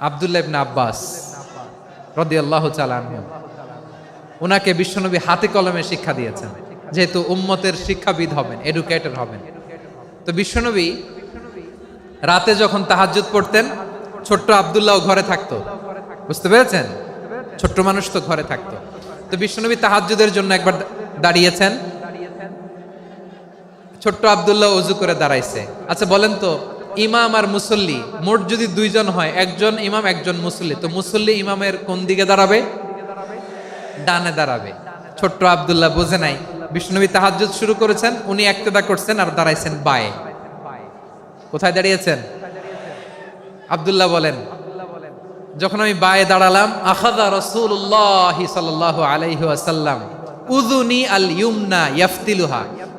Abdullah ibn Abbas রাদিয়াল্লাহু তাআলা আনহু। ওনাকে বিশ্বনবী হাতে কলমে শিক্ষা দিয়েছেন, যেহেতু উম্মতের শিক্ষাবিদ হবেন এডুকেটর হবেন। তো বিশ্বনবী রাতে যখন তাহাজ্জুদ পড়তেন, ছোট্ট আবদুল্লাহ ঘরে থাকতো। বুঝতে পেরেছেন? ছোট্ট মানুষ তো ঘরে থাকতো। তো বিশ্বনবী তাহাজ্জুদের জন্য একবার দাঁড়িয়েছেন। ছোট্ট আবদুল্লাহ অজু করে দাঁড়াইছে। আচ্ছা বলেন তো ইমাম আর মুসল্লি, মোট যদি দুইজন হয়, একজন ইমাম, একজন মুসল্লি, তো মুসল্লি ইমামের কোন দিকে দাঁড়াবে? ডানে দাঁড়াবে। ছোট্ট আবদুল্লাহ বোঝে নাই। বিষ্ণুনবী তাহাজ্জুদ শুরু করেছেন, উনি একতেদা করছেন আর দাঁড়াইছেন বায়ে। কোথায় দাঁড়িয়েছেন? আবদুল্লাহ বলেন, যখন আমি বায়ে দাঁড়ালাম আখাদা রসুল্লাহ সাল্লাহ আলাইহি আসাল্লাম উদুনি আল ইউমনা ইয়াফতিলুহা।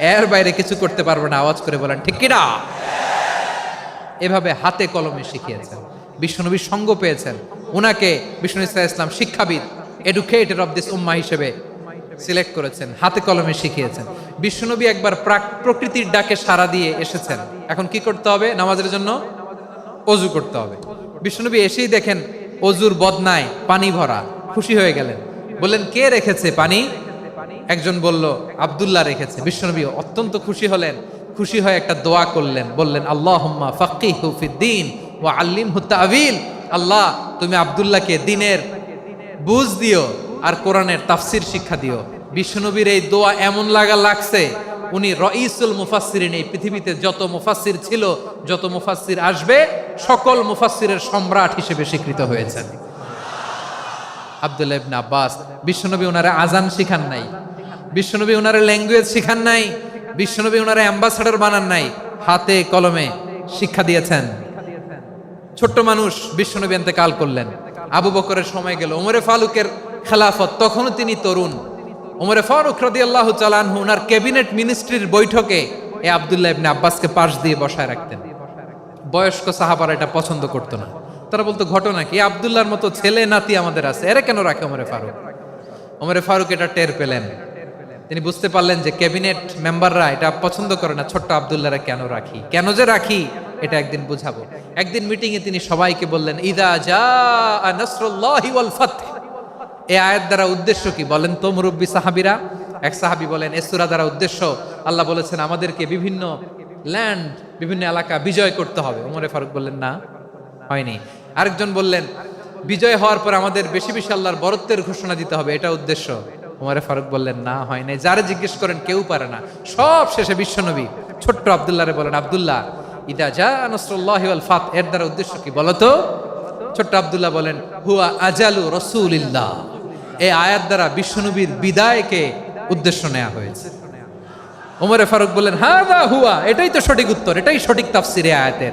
এর বাইরে কিছু করতে পারবে না, আওয়াজ করে বলেন, ঠিক কিনা? এভাবে হাতে কলমে শিখিয়েছেন। বিষ্ণুনবীর সঙ্গ পেয়েছেন। উনাকে বিষ্ণু ইসলাম ইসলাম শিক্ষাবিদ এডুকেটেড অফ দিস উম্মা হিসেবে সিলেক্ট করেছেন, হাতে কলমে শিখিয়েছেন। বিষ্ণুনবী একবার প্রাক- প্রকৃতির ডাকে সাড়া দিয়ে এসেছেন। এখন কি করতে হবে? নামাজের জন্য অজু করতে হবে। বিষ্ণুনবী এসেই দেখেন অজুর বদনায় পানি ভরা। খুশি হয়ে গেলেন। বললেন, কে রেখেছে পানি? একজন বলল, আব্দুল্লাহ রেখেছে। বিশ্বনবী অত্যন্ত খুশি হলেন। খুশি হয়ে একটা দোয়া করলেন। বললেন, আল্লাহুম্মা ফাক্কিহু ফিদ্দিন ওয়া আল্লিমহু তাবিল আল্লাহ, তুমি আব্দুল্লাহকে দিনের বুঝ দিও আর কোরআনের তাফসির শিক্ষা দিও। বিশ্বনবীর এই দোয়া এমন লাগা লাগছে, উনি রঈসুল মুফাসসিরিন, এই পৃথিবীতে যত মুফাসসির ছিল, যত মুফাসসির আসবে, সকল মুফাসসিরের সম্রাট হিসেবে স্বীকৃত হয়েছেন। আব্দুল্লাহ ইবনে আব্বাস, বিশ্বনবী ওনারা আজান শিখান নাই। বিশ্বনবী ওনারা ল্যাঙ্গুয়েজ শিখান নাই, বিশ্বনবী ওনারা অ্যাম্বাসাডার বানান নাই, হাতে, কলমে শিক্ষা দিয়েছেন। ছোট্ট মানুষ বিশ্বনবী কাল করলেন। আবু বকরের সময় গেল ওমরে ফারুকের খেলাফত, তখনও তিনি তরুণ। ওমরে ফারুক রদি আল্লাহ চালানহু ওনার ক্যাবিনেট মিনিস্ট্রির বৈঠকে এ আবদুল্লাহ ইবনে আব্বাসকে পাশ দিয়ে বসায় রাখতেন। বয়স্ক সাহাবারা এটা পছন্দ করতো না। তারা বলতো, ঘটনা কি? আবদুল্লাহর মতো ছেলে, নাতি আমাদের আছে। এরা কেন রাখে ওমরে ফারুক? ওমরে ফারুক এটা টের পেলেন। তিনি বুঝতে পারলেন যে ক্যাবিনেট মেম্বাররা এটা পছন্দ করে না, ছোট্ট আবদুল্লাহরা কেন রাখি? কেন যে রাখি? এটা একদিন বুঝাবো। একদিন মিটিং এ তিনি সবাইকে বললেন, ইদা জা নাসরুল্লাহি ওয়াল ফাতহ। এই আয়াত দ্বারা উদ্দেশ্য কি বলেন তো, মুরব্বী সাহাবিরা? এক সাহাবি বলেন, এ সূরা দ্বারা উদ্দেশ্য, আল্লাহ বলেছেন আমাদেরকে বিভিন্ন ল্যান্ড বিভিন্ন এলাকা বিজয় করতে হবে। ওমরে ফারুক বললেন, না, হয়নি। আরেকজন বললেন, বিজয় হওয়ার পর আমাদের বেশি বেশি আল্লাহর বরত্বের ঘোষণা দিতে হবে, এটা উদ্দেশ্য। উমরে ফারুক বললেন, না, হয় নাই। যারা জিজ্ঞেস করেন, কেউ পারে না। সব শেষে বিশ্বনবী ছোট্ট আবদুল্লাহরে বলেন, আবদুল্লাহ, ইদা যা নসরুল্লাহ ফাত। এর দ্বারা উদ্দেশ্য কি বলতো? ছোট্ট আবদুল্লাহ বলেন, হুয়া আজালু রসুলিল্লাহ। এই আয়াত দ্বারা বিশ্বনবীর বিদায়কে উদ্দেশ্য নেওয়া হয়েছে। ওমরে ফারুক বললেন হ্যাঁ হুয়া। এটাই তো সঠিক উত্তর, এটাই সঠিক তাফসির আয়াতের।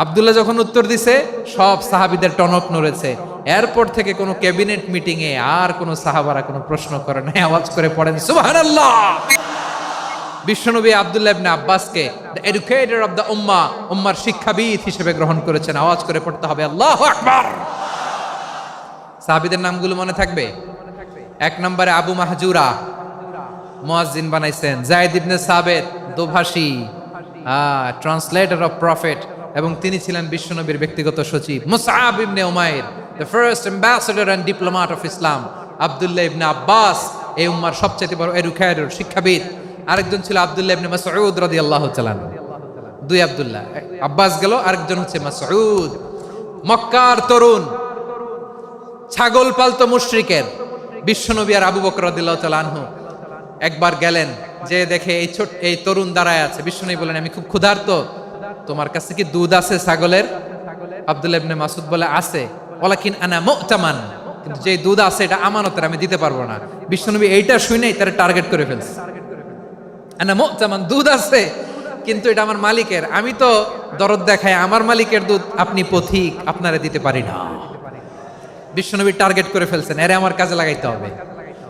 আবদুল্লাহ যখন উত্তর দিছে, সব সাহাবিদের টনক নড়েছে। এরপর থেকে কোনো ক্যাবিনেট মিটিং এ আর কোনো সাহাবারা কোনো প্রশ্ন করে নাই, আওয়াজ করে পড়েন, সুবহানাল্লাহ! বিশ্বনবী আব্দুল্লাহ ইবনে আব্বাসকে দ্য এডুকেটর অফ দ্য উম্মা উম্মার শিক্ষাবিদ হিসেবে গ্রহণ করেছেন। আওয়াজ করে পড়তে হবে, আল্লাহু আকবার! সাহাবীদের নামগুলো মনে থাকবে? এক নম্বরে আবু মাহজুরা, মুয়াজ্জিন বানাইছেন। Zaid ibn Sabit, Dobhashi. Translator of prophet. এবং তিনি ছিলেন বিশ্বনবীর ব্যক্তিগত সচিব। Musab ibn Umair the first ambassador and diplomat of Islam Abdullah ibn Abbas, এই উম্মার সবচেয়ে বড় এডুকেটর শিক্ষাবিদ। আরেকজন ছিল আব্দুল্লাহ ইবনে মাসউদ রাদিয়াল্লাহু তাআলা দুই আব্দুল্লাহ। আব্বাস গেল, আরেকজন হচ্ছে মাসউদ। মক্কার তরুণ, ছাগল পালতো মুশরিকের, বিশ্বনবী আর আবু বকর রাদিয়াল্লাহু তাআলা আনহু। একবার গেলেন, যে দেখে এই ছোট এই তরুণ দাঁড়ায় আছে। বিশ্বনবী বলেন আমি খুব ক্ষুধার্ত তোমার কাছে কি দুধ আছে ছাগলের? আব্দুল্লাহ ইবনে মাসুদ বলে, আছে। ওয়ালাকিন আনা মুতামান। কিন্তু যে দুধ আছে, এটা আমানতের, আমি দিতে পারব না। বিশ্বনবী এইটা শুনেই তারা টার্গেট করে ফেলছে। আনা মুতামান, দুধ আছে, কিন্তু এটা আমার মালিকের। আমি তো দরদ দেখাই, আমার মালিকের দুধ আপনি পথিক, আপনারে দিতে পারি না। বিশ্বনবী টার্গেট করে ফেলছেন, এরে আমার কাজে লাগাইতে হবে।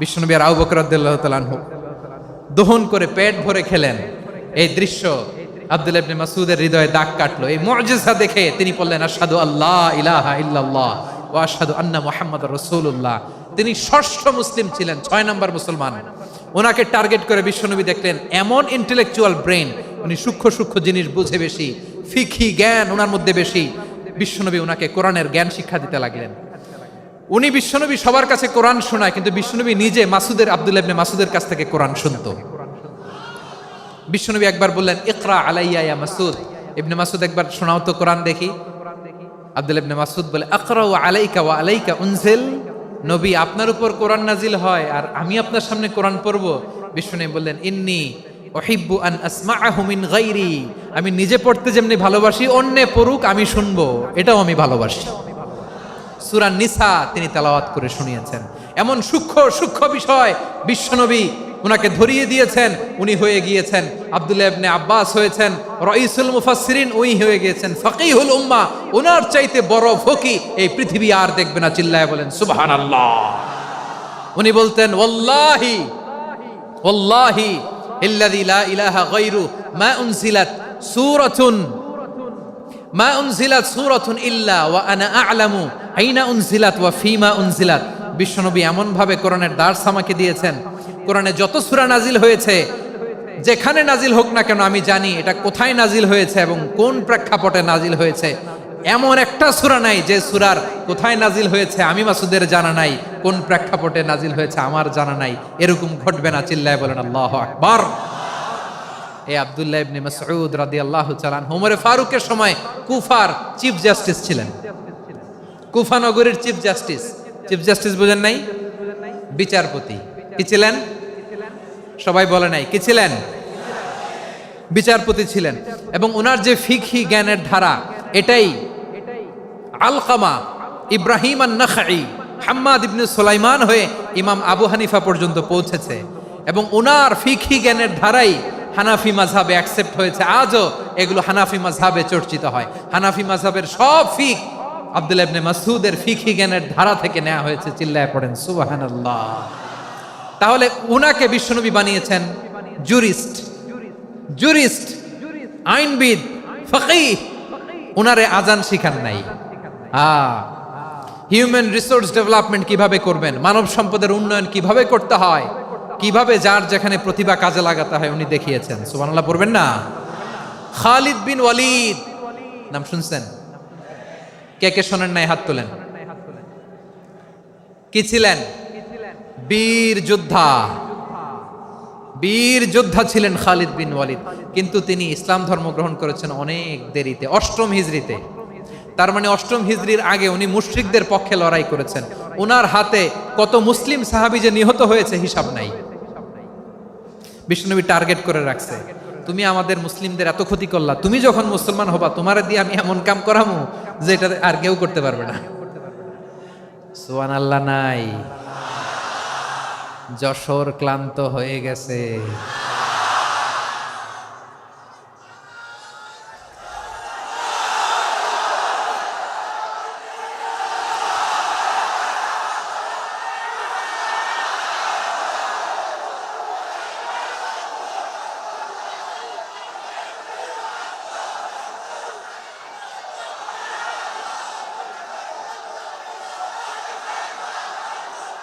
বিশ্বনবী আর আবু বকর রাদিয়াল্লাহু তাআলা দহন করে পেট ভরে খেলেন। এই দৃশ্য আব্দুল ইবনে মাসুদের হৃদয়ে দাগ কাটলো। এই মুআজিজা দেখে তিনি বললেন, আশহাদু আল্লাহ ইলাহা ইল্লাল্লাহ ওয়া আশহাদু আন্না মুহাম্মাদুর রাসূলুল্লাহ। তিনি ষষ্ঠ মুসলিম ছিলেন, ছয় নম্বর মুসলমান। ওনাকে টার্গেট করে বিশ্বনবী দেখলেন, এমন ইন্টেলেকচুয়াল ব্রেন উনি সূক্ষ্ম সূক্ষ্ম জিনিস বুঝে বেশি ফিকি জ্ঞান ওনার মধ্যে বেশি। বিশ্বনবী ওনাকে কোরআনের জ্ঞান শিক্ষা দিতে লাগলেন। উনি বিশ্বনবী সবার কাছে কোরআন শোনায়, কিন্তু বিশ্বনবী নিজে মাসুদের আব্দুল ইবনে মাসুদের কাছ থেকে কোরআন শুনতো। বিশ্বনবী একবার বললেন, ইকরা আলাইয়া ইয়া মাসুদ। ইবনে মাসুদ একবার, শোনাও তো কোরআন দেখি। আব্দুল ইবনে মাসুদ বলে আকরা ওয়া আলাইকা ওয়া আলাইকা উনজিল। নবী, আপনার উপর কোরআন নাজিল হয় আর আমি আপনার সামনে কোরআন পড়ব। বিশ্বনবী বললেন, ইন্নি ওহিব্বু আন আসমাআহু মিন গায়রি। আমি নিজে পড়তে যেমনি ভালোবাসি, অন্যে পড়ুক, আমি শুনব। এটাও আমি ভালোবাসি। সুরা নিসা তিনি তেলাওয়াত করে শুনিয়েছেন। এমন সূক্ষ্ম সূক্ষ্ম বিষয় বিশ্বনবী উনাকে ধরিয়ে দিয়েছেন, উনি হয়ে গিয়েছেন, আব্দুল্লাহ ইবনে আব্বাস হয়েছেন, রইসুল মুফাসসিরিন উনি হয়ে গিয়েছেন, ফকিহুল উম্মাহ। উনার চাইতে বড় ফকি এই পৃথিবী আর দেখবে না, চিল্লায় বলেন, সুবহানাল্লাহ। উনি বলতেন, ওয়াল্লাহি ওয়াল্লাহি ইল্লাযী লা ইলাহা গায়রু, মা উনজিলাত সূরাতুন, মা উনজিলাত সূরাতুন ইল্লা ওয়া আনা আ'লামু আইনা উনজিলাত ওয়া ফিমা উনজিলাত। বিশ্বনবী এমন ভাবে কোরআনের দার্স আমাকে দিয়েছেন। কোরআনে যত সূরা নাজিল হয়েছে, যেখানে নাজিল হোক না কেন, আমি জানি এটা কোথায় নাজিল হয়েছে এবং কোন প্রেক্ষাপটে নাজিল হয়েছে। এমন একটা সূরা নাই যে সূরার কোথায় নাজিল হয়েছে, আমি মাসুদের জানা নাই, কোন প্রেক্ষাপটে নাজিল হয়েছে আমার জানা নাই। এরকম ঘটবে না, চিল্লায় বলেন, আল্লাহু আকবার। এই আব্দুল্লাহ ইবনে মাসউদ রাদিয়াল্লাহু তাআলা ওমরে ফারুকের সময় কুফার চিফ জাস্টিস ছিলেন। কুফা নগরীর চিফ জাস্টিস চিফ জাস্টিস বুঝেন নাই? বিচারপতি। কি ছিলেন? সবাই বলে নাই। কি ছিলেন? বিচারপতি ছিলেন। এবং ওনার যে ফিকহি জ্ঞানের ধারা, এটাই আলকামা ইব্রাহিম হাম্মাদ ইবনে সুলাইমান হয়ে ইমাম আবু হানিফা পর্যন্ত পৌঁছেছে। এবং ওনার ফিকহি জ্ঞানের ধারাই হানাফি মাঝহাবে অ্যাকসেপ্ট হয়েছে। আজও এগুলো হানাফি মাঝহাবে চর্চিত হয়। হানাফি মাঝহাবের সব ফিক আব্দুল ইবনে মাসুদের ফিকহি জ্ঞানের ধারা থেকে নেওয়া হয়েছে, চিল্লায় পড়েন, সুবহানাল্লাহ। তাহলে উনাকে বিশ্বনবী বানিয়েছেন জুরিস্ট। জুরিস্ট, আইনবিদ, ফকিহ। উনারে আজান শিখান নাই। হিউম্যান রিসোর্স ডেভেলপমেন্ট কীভাবে করবেন, মানব সম্পদের উন্নয়ন কীভাবে করতে হয়, কীভাবে যার যেখানে প্রতিভা কাজে লাগাতে হয় উনি দেখিয়েছেন। সুবহানাল্লাহ পড়বেন না? খালিদ বিন ওয়ালিদ। নাম শুনছেন? কে কে শোনেন নাই, হাত তোলেন। কি ছিলেন? বীর যোদ্ধা। বীর যোদ্ধা ছিলেন খালিদ বিন ওয়ালিদ। কিন্তু তিনি ইসলাম ধর্ম গ্রহণ করেছেন অনেক দেরিতে, অষ্টম হিজড়িতে। তার মানে অষ্টম হিজড়ির আগে উনি মুশরিকদের পক্ষে লড়াই করেছেন। ওনার হাতে কত মুসলিম সাহাবি যে নিহত হয়েছে, হিসাব নাই। বিষ্ণুনবী টার্গেট করে রাখছে। তুমি আমাদের মুসলিমদের এত ক্ষতি করলা, তুমি যখন মুসলমান হবা, তোমার দিয়ে আমি এমন কাম করামু যে এটা আর কেউ করতে পারবে না। সোয়ান আল্লাহ নাই। যশোর ক্লান্ত হয়ে গেছে।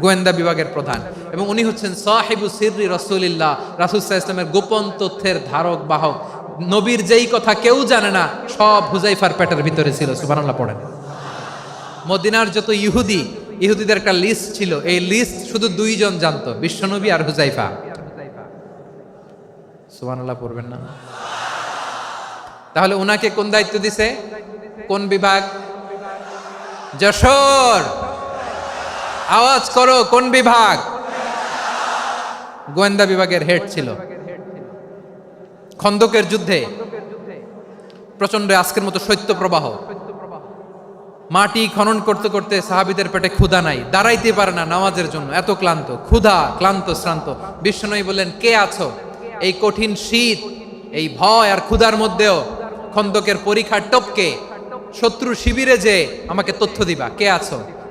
গোয়েন্দা বিভাগের প্রধান। এবং উনি হচ্ছেন সাহেবু সিররি রসুলিল্লাহ। রাসুলসাহ ইসলামের গোপন তথ্যের ধারক, বাহক। নবীর যেই কথা কেউ জানে না, সব হুজাইফার পেটের ভিতরে ছিল। সুবহানাল্লাহ, পড়েন। মদিনার যত ইহুদি, ইহুদিদের একটা লিস্ট ছিল। এই লিস্ট শুধু দুইজন জানতো, বিশ্বনবী আর হুজাইফা। সুবহানাল্লাহ, পড়বেন না। তাহলে ওনাকে কোন দায়িত্ব দিছে? কোন বিভাগ? যশোর। আওয়াজ করো কোন বিভাগ? গোয়েন্দা বিভাগের হেড ছিল। খন্দকের যুদ্ধে। প্রচণ্ড আজকের মতো শৈত্য প্রবাহ। মাটি খনন করতে করতে সাহাবিদের পেটে ক্ষুধা নাই। দাঁড়াইতে পারে না নামাজের জন্য। এত ক্লান্ত। ক্ষুধা ক্লান্ত শ্রান্ত। বিষ্ণনবী বললেন কে আছো? এই কঠিন শীত এই ভয় আর ক্ষুধার মধ্যেও খন্দকের পরীক্ষার টপকে। শত্রু শিবিরে যে আমাকে তথ্য দিবা। কে আছো?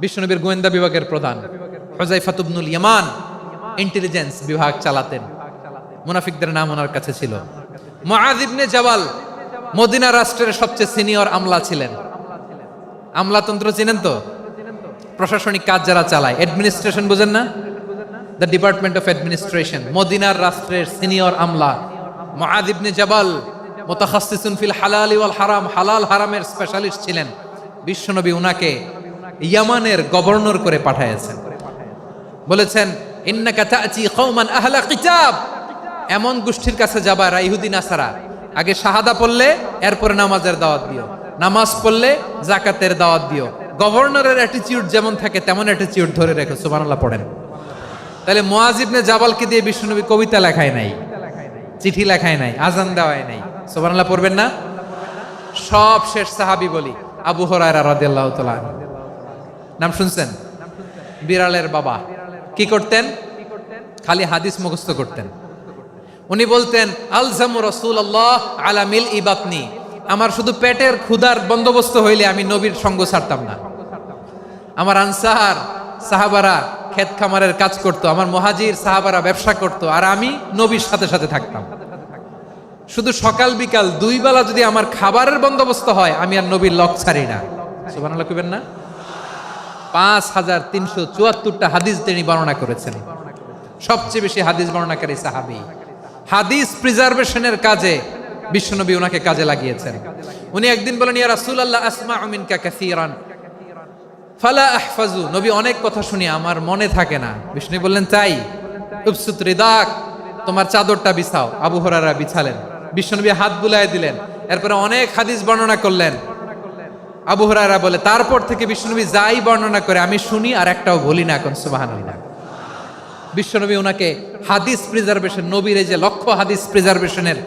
বিশ্বনবীর গোয়েন্দা বিভাগের প্রধান হোজাইফাতুবনুল ইয়ামান ইন্টেলিজেন্স বিভাগ চালাতেন। মুনাফিকদের নাম ওনার কাছে ছিল। মহাদিবনে জাবাল মদিনা রাষ্ট্রের সবচেয়ে সিনিয়র আমলা ছিলেন। আমলাতন্ত্র চিনেন তো? প্রশাসনিক কাজ যারা চালায়, অ্যাডমিনিস্ট্রেশন বুঝেন না? দ্য ডিপার্টমেন্ট অফ অ্যাডমিনিস্ট্রেশন, মদিনার রাষ্ট্রের সিনিয়র আমলা। মুআয ইবনে জাবাল মুতাখাসসিসুন ফিল হালাল ওয়াল হারাম, হালাল হারামের স্পেশালিস্ট ছিলেন। বিশ্বনবী উনাকে ইয়ামানের গভর্নর করে পাঠাইছেন বলেছেন আহলা কিতাব। এমন গোষ্ঠীর কাছে যাবা রাইহুদি নাসারা আগে শাহাদা পড়লে, এরপরে নামাজের দাওয়াত দিও। নামাজ পড়লে জাকাতের দাওয়াত দিও। গভর্নরের অ্যাটিটিউড যেমন থাকে, তেমন অ্যাটিটিউড ধরে রেখো। সুবহানাল্লাহ, পড়েন। তাহলে মুয়াজিবনে জাবালকে দিয়ে বিষ্ণুনবী কবিতা লেখায় নাই, চিঠি লেখায় নাই আজান দেওয়ায় নাই। সুবহানাল্লাহ, পড়বেন না? সব শেষ সাহাবী বলি, আবু হরায়রা রাদিয়াল্লাহু তাআলা। নাম শুনছেন? বিড়ালের বাবা। কি করতেন? খালি হাদিস মুখস্থ করতেন। উনি বলতেন, আলজামু রসুল্লাহ আলা মিল ইবাতনি আমার শুধু পেটের ক্ষুধার বন্দোবস্ত হইলে আমি নবীর সঙ্গ ছাড়তাম না। আমার আনসার সাহাবারা ক্ষেত খামারের কাজ করত, আমার মহাজির সাহাবারা ব্যবসা করত, আর আমি নবীর সাথে সাথে থাকতাম। শুধু সকাল বিকাল দুই বেলা যদি আমার খাবারের বন্দোবস্ত হয়, আমি আর নবীর লক ছাড়ি না। কইবেন না? পাঁচ হাজার তিনশো চুয়াত্তরটা হাদিস তিনি বর্ণনা করেছেন। সবচেয়ে বেশি হাদিস বর্ণনাকারী সাহাবি। হাদিস প্রিজার্ভেশনের কাজে বিশ্বনবী ওনাকে কাজে লাগিয়েছেন। উনি একদিন বলেন, ইয়া রাসূলুল্লাহ আসমা মিনকা কাসীরান। ফালা আহফাজু, নবী অনেক কথা শুনি, আমার মনে থাকে না। বিষ্ণু বললেন, তাই। উপসুত রিদাক, তোমার চাদরটা বিছাও। আবু হরারা বিছালেন। বিশ্বনবী হাত বুলায় দিলেন। এরপরে অনেক হাদিস বর্ণনা করলেন। আবু হরারা বলে, তারপর থেকে বিশ্বনবী যাই বর্ণনা করে, আমি শুনি আর একটাও বলি না এখন, সুবহানাল্লাহ। বিশ্বনবী ওনাকে হাদিস প্রিজার্ভেশন নবীর এই যে লক্ষ্য হাদিস প্রিজার্ভেশনের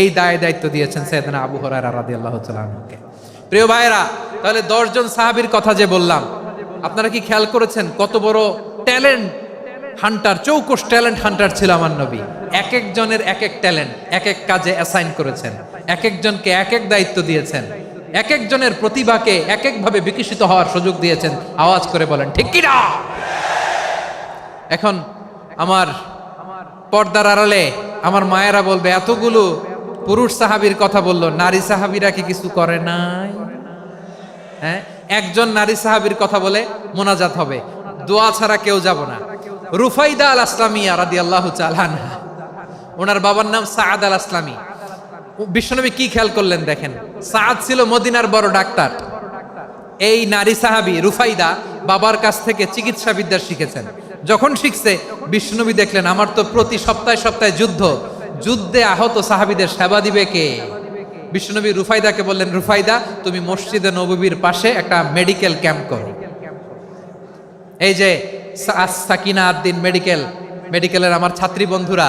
এই দায় দায়িত্ব দিয়েছেন সৈয়দনা আবু হরারা তাআলা আনহুকে। প্রিয় ভাইরা তাহলে দশজন সাহাবীর কথা যে বললাম, আপনারা কি খেয়াল করেছেন কত বড় ট্যালেন্ট হান্টার চৌকস ট্যালেন্ট হান্টার ছিল আমার নবী? এক একজনের এক এক ট্যালেন্ট, এক এক কাজে অ্যাসাইন করেছেন, এক একজনকে এক এক দায়িত্ব দিয়েছেন। এক একজনের প্রতিভাকে এক একভাবে বিকশিত হওয়ার সুযোগ দিয়েছেন। আওয়াজ করে বলেন, ঠিক কিনা এখন আমার পর্দার আড়ালে আমার মায়েরা বলবে, এতগুলো পুরুষ সাহাবীর কথা বলল, নারী সাহাবীরা কি কিছু করে নাই? হ্যাঁ? একজন নারী সাহাবীর কথা বলে মোনাজাত হবে। দোয়া ছাড়া কেউ যাব না। রুফাইদা আল আসলামিয়া রাদি আল্লাহ চালানহা ওনার বাবার নাম সাদ আল আসলামী বিশ্বনবী কি খেয়াল করলেন দেখেন? সাদ ছিল মদিনার বড় ডাক্তার। এই নারী সাহাবি রুফাইদা বাবার কাছ থেকে চিকিৎসা বিদ্যা শিখেছেন। যখন শিখছে বিষ্ণুবী দেখলেন, আমার তো প্রতি সপ্তাহে সপ্তাহে যুদ্ধ। যুদ্ধে আহত সাহাবিদের সেবা দিবে কে? বিষ্ণুনবী রুফাইদাকে বললেন, রুফাইদা, তুমি মসজিদে নববীর পাশে একটা মেডিকেল ক্যাম্প করো। এই যে সাকিনা আদ্দিন মেডিকেল, মেডিকেলের আমার ছাত্রী বন্ধুরা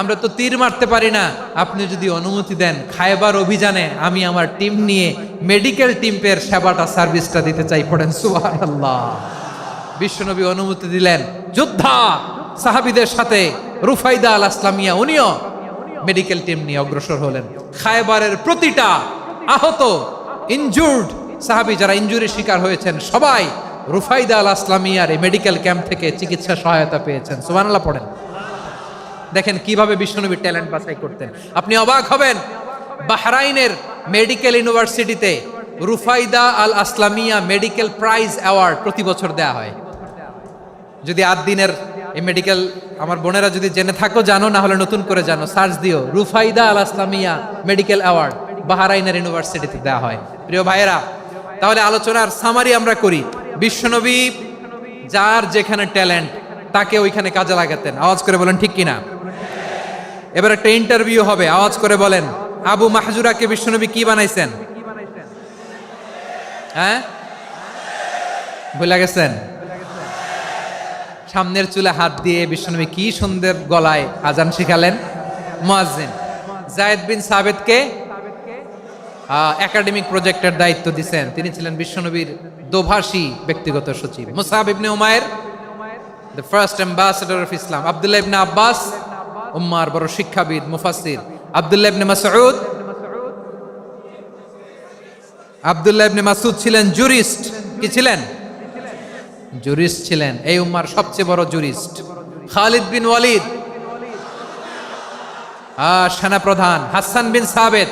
আমরা তো তীর মারতে পারি না। আপনি যদি অনুমতি দেন খায়বার অভিযানে আমি আমার টিম নিয়ে মেডিকেল টিমের সেবাটা, সার্ভিসটা দিতে চাই। পড়েন, সুবহানাল্লাহ। বিশ্বনবী অনুমতি দিলেন, যোদ্ধা সাহাবিদের সাথে রুফাইদা আল আসলামিয়া, উনিও মেডিকেল টিম নিয়ে অগ্রসর হলেন। খায়বারের প্রতিটা আহত ইনজুর্ড সাহাবি যারা ইনজুরির শিকার হয়েছেন, সবাই রুফাইদা আল আসলামিয়ার এই মেডিকেল ক্যাম্প থেকে চিকিৎসা সহায়তা পেয়েছেন। সুবহানাল্লাহ, পড়েন। দেখেন কীভাবে বিশ্বনবীর ট্যালেন্ট বাছাই করতেন। আপনি অবাক হবেন, বাহরাইনের মেডিকেল ইউনিভার্সিটিতে Rufaida al Aslamia medical prize award প্রতি বছর দেয়া হয়। যদি আট দিনের এই মেডিকেল, আমার বোনেরা যদি জেনে থাকো, জানো, না হলে নতুন করে জানো, সার্চ দিও, Rufaida al Aslamia medical award বাহারাইনের ইউনিভার্সিটিতে দেওয়া হয়। প্রিয় ভাইয়েরা, তাহলে আলোচনার সামারি আমরা করি। বিশ্বনবী, যার যেখানে ট্যালেন্ট তাকে ওইখানে কাজে লাগাতেন। আওয়াজ করে বলেন, ঠিক কিনা? এবার একটা ইন্টারভিউ হবে, আওয়াজ করে বলেন, আবু মাহজুরাকে বিশ্বনবী কি বানাইছেন? হ্যাঁ? ভুলে গেছেন? সামনের চুলে হাত দিয়ে বিশ্বনবী কি সুন্দর গলায় আজান শিখালেন? মুয়াজ্জিন। জায়েদ বিন সাবেদকে একাডেমিক প্রজেক্টের দায়িত্ব দিছেন। তিনি ছিলেন বিশ্বনবীর দোভাষী ব্যক্তিগত সচিব। Musab ibn Umair the first ambassador of Islam Abdullah ibn Abbas উম্মার বড় শিক্ষাবিদ, মুফাসসির আব্দুল্লাহ ইবনে মাসউদ। আব্দুল্লাহ ইবনে মাসউদ ছিলেন জুরিস্ট। কি ছিলেন? জুরিস্ট ছিলেন। এই উম্মার সবচেয়ে বড় জুরিস্ট। খালিদ বিন ওয়ালিদ। সেনা প্রধান হাসান বিন সাবেদ।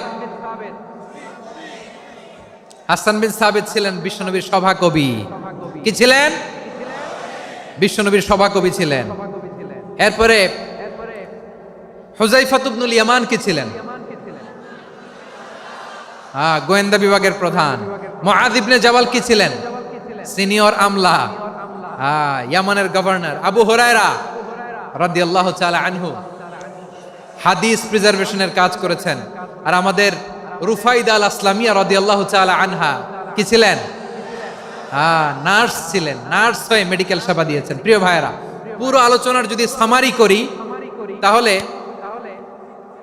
হাসান বিন সাবেদ ছিলেন বিশ্বনবীর সভাকবি। কি ছিলেন? বিশ্বনবীর সভাকবি ছিলেন। এরপরে হুজাইফাতুবনুল ইয়ামান কি ছিলেন? হ্যাঁ গোয়েন্দা বিভাগের প্রধান। মুআদ ইবনে জাবাল কি ছিলেন? সিনিয়র আমলা। হ্যাঁ ইয়ামানের গভর্নর। আবু হুরায়রা রাদিয়াল্লাহু তাআলা আনহু হাদিস প্রিজার্ভেশনের কাজ করেছেন। আর আমাদের রুফাইদ আল আসলামিয়া রাদিয়াল্লাহু তাআলা আনহা কি ছিলেন? হ্যাঁ নার্স ছিলেন, নার্স হয়ে মেডিকেল সেবা দিয়েছেন। প্রিয় ভাইয়েরা, পুরো আলোচনার যদি সামারি করি, তাহলে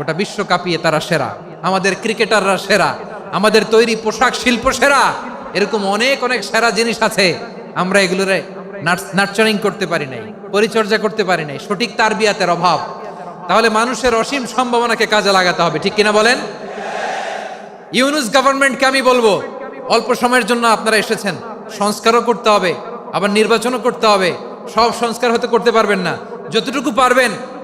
গোটা বিশ্ব কাঁপিয়ে তারা সেরা। আমাদের ক্রিকেটাররা সেরা। আমাদের তৈরি পোশাক শিল্প সেরা। এরকম অনেক অনেক সেরা জিনিস আছে। আমরা এগুলোরে নার্চারিং করতে পারি নাই, পরিচর্যা করতে পারি নাই, সঠিক তার তারবিয়াতের অভাব। তাহলে মানুষের অসীম সম্ভাবনাকে কাজে লাগাতে হবে, ঠিক কিনা বলেন? ইউনুস গভর্নমেন্টকে আমি বলব, অল্প সময়ের জন্য আপনারা এসেছেন, সংস্কারও করতে হবে, আবার নির্বাচনও করতে হবে। সব সংস্কার হতে করতে পারবেন না। যতটুকু পারবেন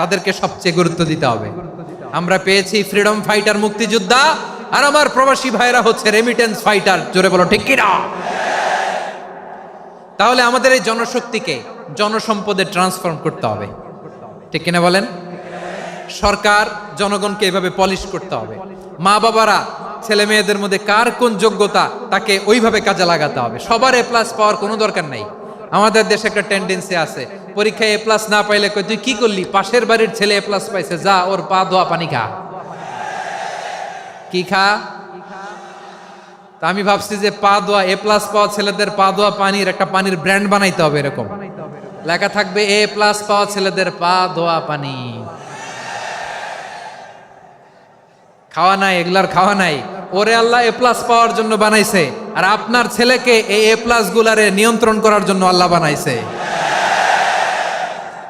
তাদেরকে সবচেয়ে গুরুত্ব দিতে হবে। আমরা পেয়েছি ফ্রিডম ফাইটার মুক্তিযোদ্ধা আর আমার প্রবাসী ভাইরা হচ্ছে রেমিটেন্স ফাইটার জোরে বলো, ঠিক কিনা? তাহলে আমাদের এই জনশক্তিকে, জনসম্পদে ট্রান্সফর্ম করতে হবে। ঠিক কিনা বলেন? সরকার জনগণকে এভাবে পলিশ করতে হবে। মা বাবারা, ছেলে মেয়েদের মধ্যে কার কোন যোগ্যতা, তাকে ওইভাবে কাজে লাগাতে হবে। সবার এ প্লাস পাওয়ার কোনো দরকার নাই। আমাদের দেশে একটা টেন্ডেন্সি আছে পরীক্ষায় এ প্লাস না পাইলে কই তুই কি করলি? পাশের বাড়ির ছেলে এ প্লাস পাইছে, যা, ওর পা ধোয়া পানি খা। কি খা? তা আমি ভাবছি যে পা, দোয়া এ প্লাস পাওয়া ছেলেদের পা, দোয়া, পানির একটা পানির ব্র্যান্ড বানাইতে হবে এরকম। লেখা থাকবে এ প্লাস পাওয়া ছেলেদের পা, দোয়া, পানি। খাওয়া নাই, এগুলার খাওয়া নাই। ওরে আল্লাহ এ প্লাস পাওয়ার জন্য বানাইছে। আর আপনার ছেলেকে এই এ প্লাস গুলারে নিয়ন্ত্রণ করার জন্য আল্লাহ বানাইছে।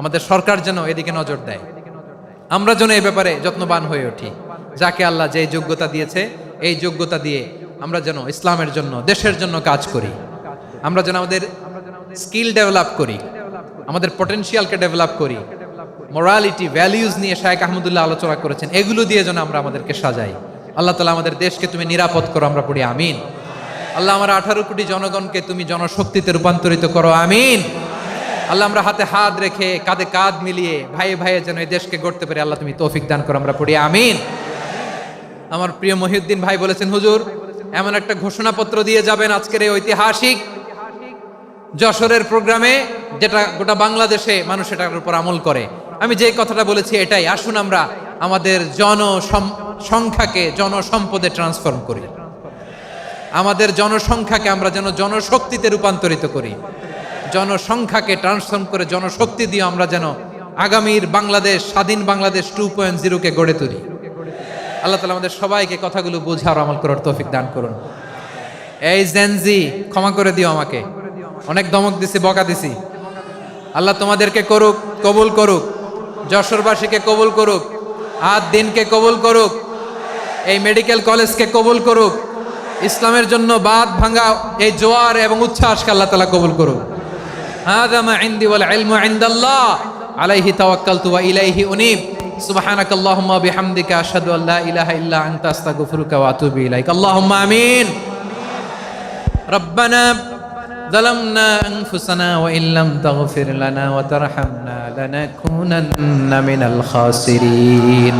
আমাদের সরকার যেন এদিকে নজর দেয়। আমরা যেন এই ব্যাপারে যত্নবান হয়ে উঠি। যাকে আল্লাহ যে যোগ্যতা দিয়েছে, এই যোগ্যতা দিয়ে আমরা যেন ইসলামের জন্য, দেশের জন্য কাজ করি। আমরা যেন আমাদের স্কিল ডেভেলপ করি, আমাদের পটেনশিয়ালকে ডেভেলপ করি মোরালিটি ভ্যালিউজ নিয়ে শায়েক আহমদুল্লাহ আলোচনা করেছেন, এগুলো দিয়ে যেন আমরা আমাদেরকে সাজাই। আল্লাহ তালা আমাদের দেশকে তুমি নিরাপদ করো, আমরা পড়ি, আমিন। আল্লাহ আমার আঠারো কোটি জনগণকে তুমি জনশক্তিতে রূপান্তরিত করো, আমিন। আল্লাহ, আমরা হাতে হাত রেখে কাঁধে কাঁধ মিলিয়ে ভাই ভাইয়ে যেন এই দেশকে গড়তে পারি আল্লাহ তুমি তৌফিক দান করো, আমরা পড়ি, আমিন। আমার প্রিয় মহিউদ্দিন ভাই বলেছেন, হুজুর, এমন একটা ঘোষণাপত্র দিয়ে যাবেন আজকের এই ঐতিহাসিক যশোরের প্রোগ্রামে, যেটা গোটা বাংলাদেশে মানুষ এটার উপর আমল করে। আমি যে কথাটা বলেছি এটাই, আসুন আমরা আমাদের জন সংখ্যাকে জনসম্পদে ট্রান্সফর্ম করি। আমাদের জনসংখ্যাকে আমরা যেন জনশক্তিতে রূপান্তরিত করি। জনসংখ্যাকে ট্রান্সফর্ম করে জনশক্তি দিয়ে আমরা যেন আগামীর বাংলাদেশ, স্বাধীন বাংলাদেশ টু পয়েন্ট জিরোকে গড়ে তুলি। আল্লাহ তালা আমাদের সবাইকে কথাগুলো বোঝার আমল করার তৌফিক দান করুন। এই জেনজি ক্ষমা করে দিও আমাকে। অনেক দমক দিছি, বকা দিছি। আল্লাহ তোমাদেরকে করুক, কবুল করুক। যশোরবাসীকে কবুল করুক। আদ দিনকে কবুল করুক। এই মেডিকেল কলেজকে কবুল করুক। ইসলামের জন্য বাদ ভাঙা এই জোয়ার এবং উচ্ছ্বাসকে আল্লাহ তালা কবুল করুক। هذا ما عندي والعلم عند الله عليه توكلت وإليه أنيب سبحانك اللهم وبحمدك أشهد أن لا إله إلا أنت أستغفرك وأتوب إليك اللهم آمين ربنا ظلمنا أنفسنا وإن لم تغفر لنا وترحمنا لنكونن من الخاسرين